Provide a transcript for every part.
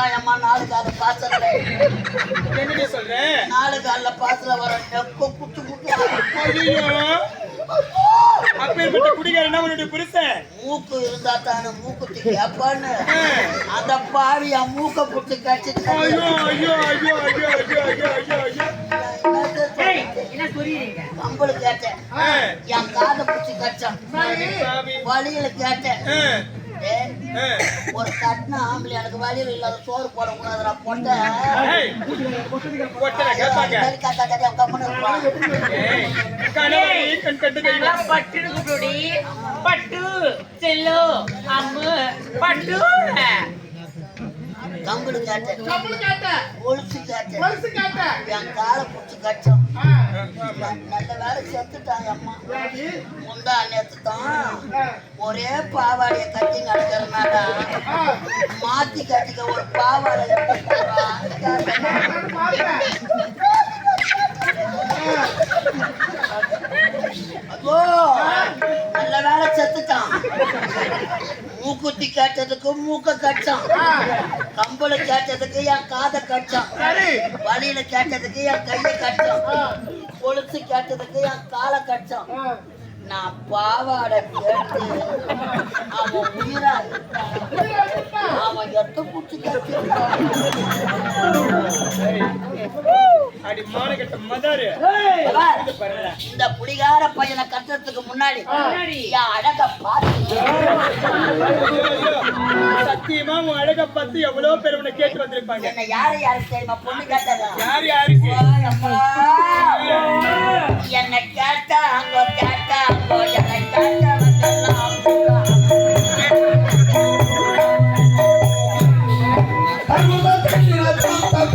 கட்டாயமா நாலு கால பாசத்துல என்னடி சொல்றேன் நாலு கால பாசத்துல வர நெப்ப குத்து குத்து அப்பேற்பட்ட குடிகாரனா மூக்கு இருந்தா அந்த பாவியா மூக்க புட்டு கடிச்சிட்டு ஐயோ கேட்டேன். என் காதை பிடிச்சி கடிச்சான். வழியில கேட்டேன். போட்டு ஒரு கட்டின ஆம்பளை எனக்கு வழியில் இல்லாத சோறு போடக்கூடாதுடா போட்ட பட்டு பட்டு செல்லோ அம்மு பட்டு. கம்பளு காட்ட. கம்பளு காட்ட. என் காலை பிடிச்சி கட்டம். நல்ல வேலை செத்துட்டாங்க அம்மா. முந்தா நேற்று தான். ஒரே பாவாடைய கட்டி நடக்கிறதுனால மாத்தி கட்டிக்க ஒரு பாவாடை. அதோ நல்ல வேலை செத்துட்டான். மூக்குத்தி கேட்டதுக்கு மூக்க கட்டான் கம்பள கேட்டதுக்கு என் காதை கட்டான் சரி. வழியில கேட்டதுக்கு என் கையை கட்டான் ஆ, கொலுசு கேட்டதுக்கு என் காலை கட்டான் ஆ. நான் பாவாடை கேட்டு அவன் உயிரா. அவன் எத்த பாருடா. இந்த புடிகார பையனை கட்டுறதுக்கு முன்னாடி அழக பார்த்து சத்தியமா உன் அழகை பார்த்து எவ்வளவு பேர் உன்னை கேட்டு வந்திருப்பாங்க? என்ன யாரு யாரு தெரியுமா? பொண்ணு கேட்டதா? யார் யாருக்கு? அம்மா. என்ன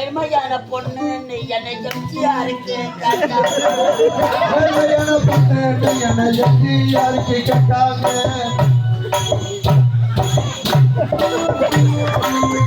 நேர்மையான பொண்ணு என்னை ஜப்தியா இருக்கு நேர்மையான பொண்ணு